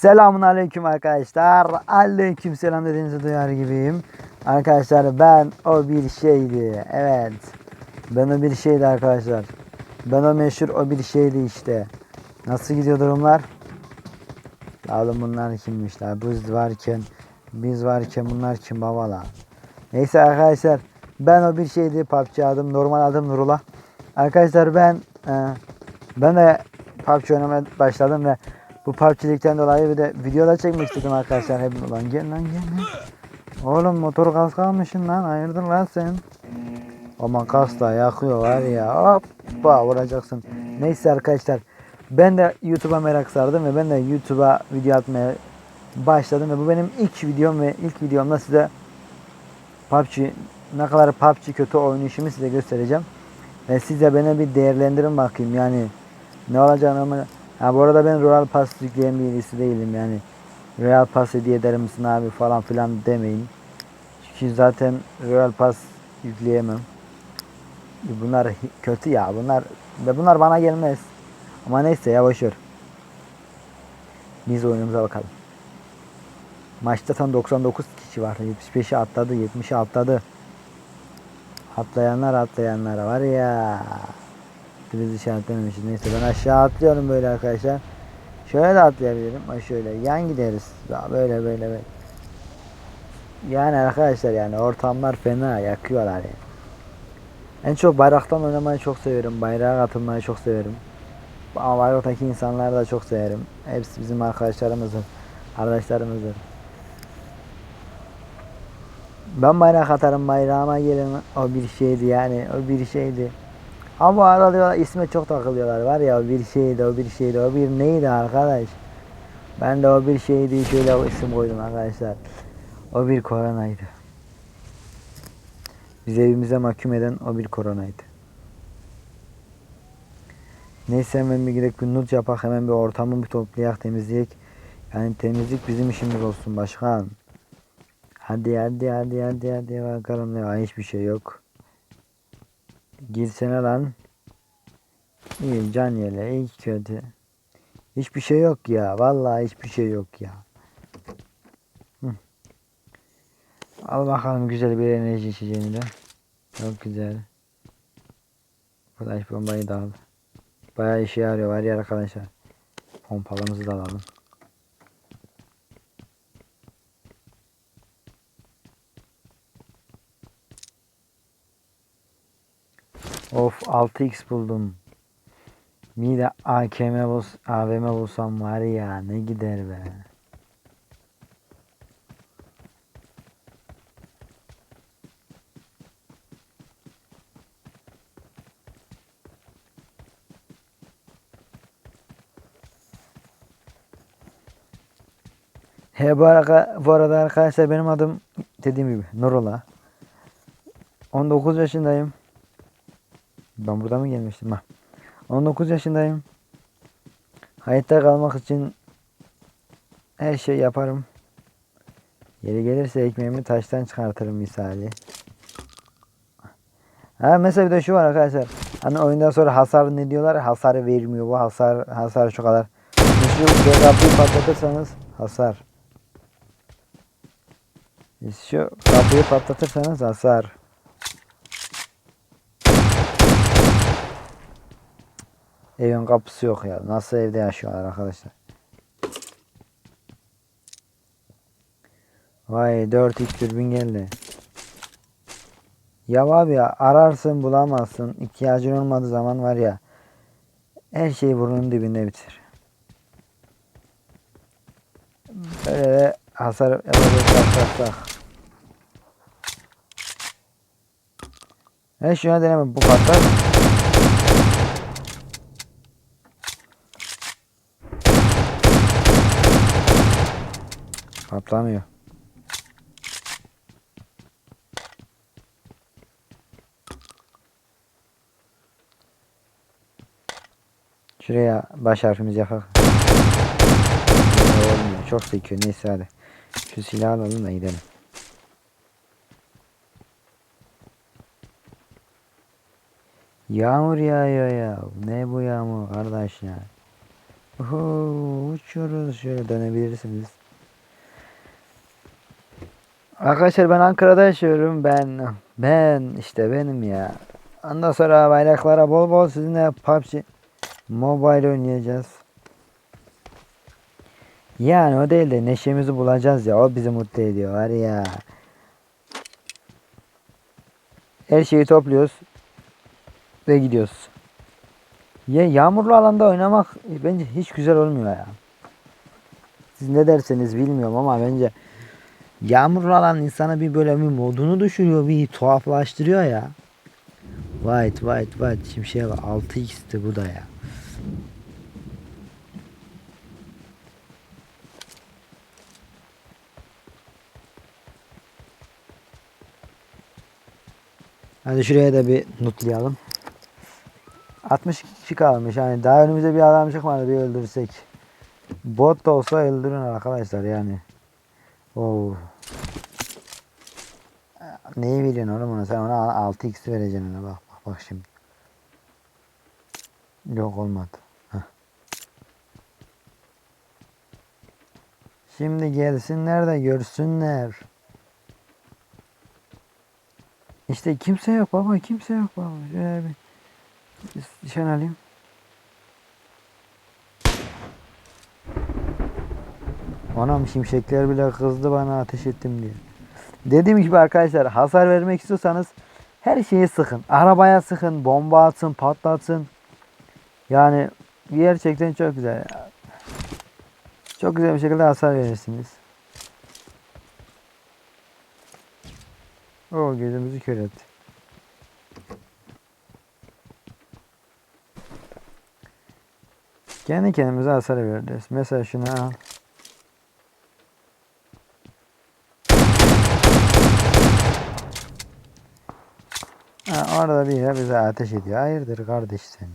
Selamun aleyküm arkadaşlar. Aleyküm selam dediğinizi duyar gibiyim. Arkadaşlar ben o bir şeydi. Evet. Ben o bir şeydi arkadaşlar. Ben o meşhur o bir şeydi işte. Nasıl gidiyor durumlar? Oğlum bunlar kimmişler? Biz varken biz varken bunlar kim babalar? Neyse arkadaşlar ben o bir şeydi PUBG adım normal adım Nurullah. Arkadaşlar ben e, ben de PUBG oynamaya başladım ve bu PUBG'likten dolayı bir de videoda çekmek istedim arkadaşlar. Hep ulan gel lan gel. lan. Oğlum motor gaz kalmışsın lan hayırdır lan sen. Aman gaz da yakıyor var ya hoppa vuracaksın. Neyse arkadaşlar ben de YouTube'a merak sardım ve ben de YouTube'a video atmaya başladım ve bu benim ilk videom ve ilk videomda size PUBG ne kadar PUBG kötü oynayışımı size göstereceğim. Ve siz de beni bir değerlendirin bakayım yani ne olacağını ama ha bu arada ben Royal Pass yükleyen birisi değilim yani Royal Pass hediye eder misin abi falan filan demeyin. Çünkü zaten Royal Pass yükleyemem. Bunlar kötü ya bunlar ve bunlar bana gelmez. Ama neyse ya boşver. Biz oyunumuza bakalım. Maçta tam 99 kişi var. 75'i atladı, 70'i atladı. Atlayanlar atlayanlar var ya. Biz işaretlememişiz. Neyse ben aşağı atlıyorum böyle arkadaşlar. Şöyle de atlayabilirim. Ha şöyle yan gideriz. Ya böyle böyle böyle. Yani arkadaşlar yani ortamlar fena yakıyorlar yani. En çok bayraktan oynamayı çok severim. Bayrağa katılmayı çok severim. Ama bayraktaki insanları da çok severim. Hepsi bizim arkadaşlarımızdır. Kardeşlerimizdir. Ben bayrak atarım bayrağıma gelin o bir şeydi yani o bir şeydi. Ama diyorlar isme çok takılıyorlar var ya bir şeydi o bir şeydi o bir neydi arkadaş. Ben de o bir şeydi şöyle o isim koydum arkadaşlar. O bir koronaydı. Bizi evimize mahkum eden o bir koronaydı. Neyse hemen bir bir nut yapak hemen bir ortamı bir toplayak temizleyek. Yani temizlik bizim işimiz olsun başkan. Hadi hadi hadi hadi hadi bakalım ne hiçbir şey yok. Girsene lan. İyi can yele iyi kötü. Hiçbir şey yok ya vallahi hiçbir şey yok ya. Hı. Al bakalım güzel bir enerji içeceğini de. Çok güzel. Flash bombayı da al. Bayağı işe yarıyor var ya arkadaşlar. Pompalımızı da alalım. 6x buldum. Bir de AKM bul AVM bulsam var ya ne gider be. He bu arada, bu arada arkadaşlar benim adım dediğim gibi Nurullah. 19 yaşındayım. Ben burada mı gelmiştim ha? 19 yaşındayım. Hayatta kalmak için her şey yaparım. Yeri gelirse ekmeğimi taştan çıkartırım misali. Ha mesela bir de şu var arkadaşlar. Hani oyundan sonra hasar ne diyorlar? ya, Hasar vermiyor bu hasar hasar şu kadar. Şu kapıyı patlatırsanız hasar. Şu kapıyı patlatırsanız hasar. Evin kapısı yok ya. Nasıl evde yaşıyorlar arkadaşlar? Vay 4x türbin geldi. Ya abi ya ararsın bulamazsın. İhtiyacın olmadığı zaman var ya. Her şey burnunun dibinde biter. Böyle hasar yapacak tak tak tak. Ben şuna deneme bu patlar. Patlamıyor. Şuraya baş harfimizi yapak. Olmuyor. Çok sekiyor. Neyse hadi. Şu silahı alalım da gidelim. Yağmur yağıyor ya. Ne bu yağmur kardeş ya. Uhu, uçuyoruz. Şöyle dönebilirsiniz. Arkadaşlar ben Ankara'da yaşıyorum. Ben ben işte benim ya. Ondan sonra bayraklara bol bol sizinle PUBG Mobile oynayacağız. Yani o değil de neşemizi bulacağız ya. O bizi mutlu ediyor var ya. Her şeyi topluyoruz ve gidiyoruz. Ya yağmurlu alanda oynamak bence hiç güzel olmuyor ya. Siz ne derseniz bilmiyorum ama bence yağmurlu alan insana bir böyle bir modunu düşürüyor, bir tuhaflaştırıyor ya. White, white, white. Şimşeye bak 6x'ti bu da ya. Hadi şuraya da bir nutlayalım. 60 kişi kalmış. Yani daha önümüze bir adam çıkmadı bir öldürsek. Bot da olsa öldürün arkadaşlar yani. Oo. Neyi veriyorsun oğlum ona? Sen ona 6x vereceksin ona bak bak bak şimdi. Yok olmadı. Heh. Şimdi gelsinler de görsünler. İşte kimse yok baba kimse yok baba. Şöyle bir nişan alayım. Anam şimşekler bile kızdı bana ateş ettim diye. Dediğim gibi arkadaşlar hasar vermek istiyorsanız her şeyi sıkın. Arabaya sıkın, bomba atın, patlatın. Yani gerçekten çok güzel. Çok güzel bir şekilde hasar verirsiniz. O gözümüzü kör etti. Kendi kendimize hasar veririz. Mesela şunu al. Yer bize ateş ediyor. Hayırdır kardeş seni.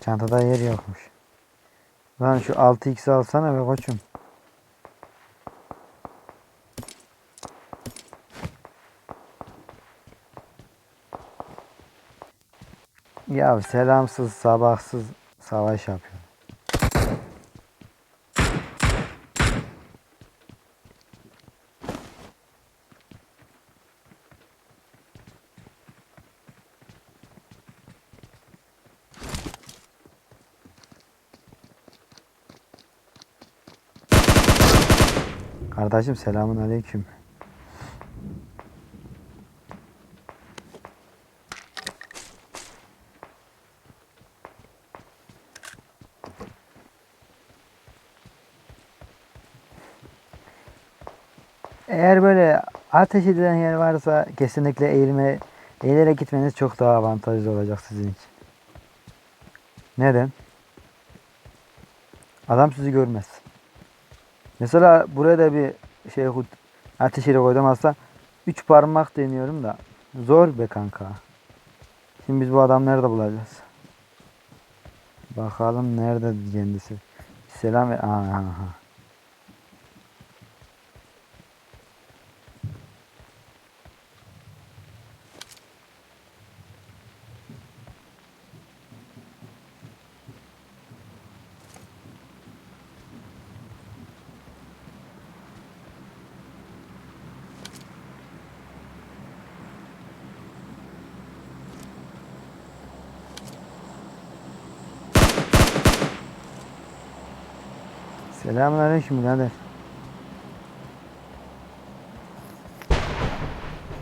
Çantada yer yokmuş. Lan şu 6x alsana be koçum. Ya selamsız sabahsız savaş yapıyor. Kardeşim selamun aleyküm. Eğer böyle ateş edilen yer varsa kesinlikle eğilme, eğilerek gitmeniz çok daha avantajlı olacak sizin için. Neden? Adam sizi görmez. Mesela buraya da bir şey ateş yeri koydum aslında 3 parmak deniyorum da zor be kanka. Şimdi biz bu adam nerede bulacağız? Bakalım nerede kendisi. Selam ver. Aha, aha. Selamünaleyküm birader.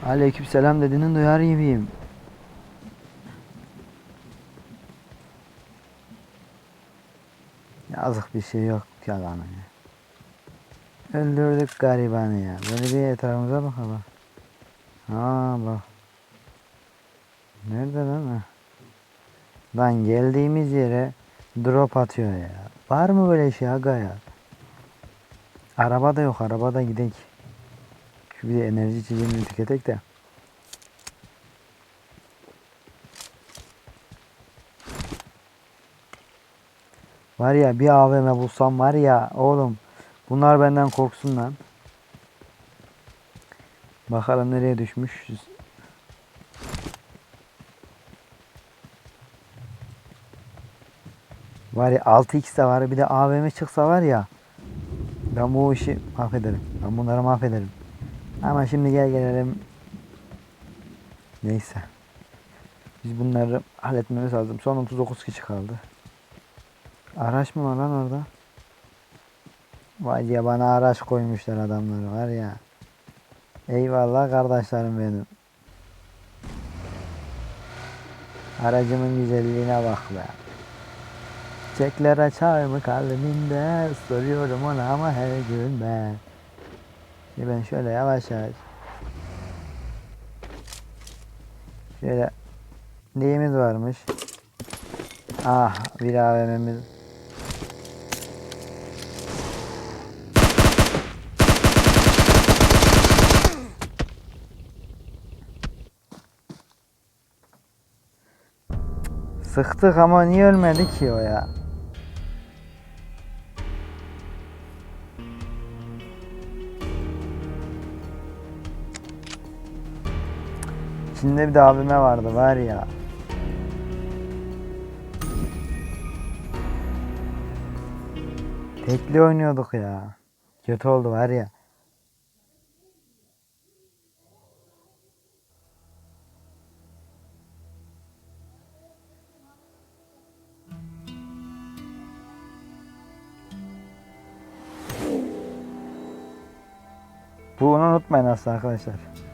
Aleyküm selam dediğinin duyar gibiyim. Yazık bir şey yok yalanı ya. Öldürdük garibanı ya. Böyle bir etrafımıza bakalım. Ha bak. Nerede lan ha? Lan geldiğimiz yere drop atıyor ya. Var mı böyle şey aga ya? Araba da yok. Araba da gidek. Şu bir de enerji içeceğini tüketek de. Var ya bir AVM bulsam var ya oğlum. Bunlar benden korksun lan. Bakalım nereye düşmüşüz. Var ya 6x de var bir de AVM çıksa var ya. Ben bu işi mahvederim. Ben bunları mahvederim. Ama şimdi gel gelelim. Neyse. Biz bunları halletmemiz lazım. Son 39 kişi kaldı. Araç mı var lan orada? Vay ya bana araç koymuşlar adamları var ya. Eyvallah kardeşlerim benim. Aracımın güzelliğine bak be. Çiçekler açar mı kalbimde? Soruyorum ona ama her gün ben. Şimdi ben şöyle yavaş yavaş. Şöyle Neyimiz varmış? Ah bir AVM'miz Sıktık ama niye ölmedi ki o ya? İçinde bir de abime vardı var ya. Tekli oynuyorduk ya. Kötü oldu var ya. Bunu unutmayın aslında arkadaşlar.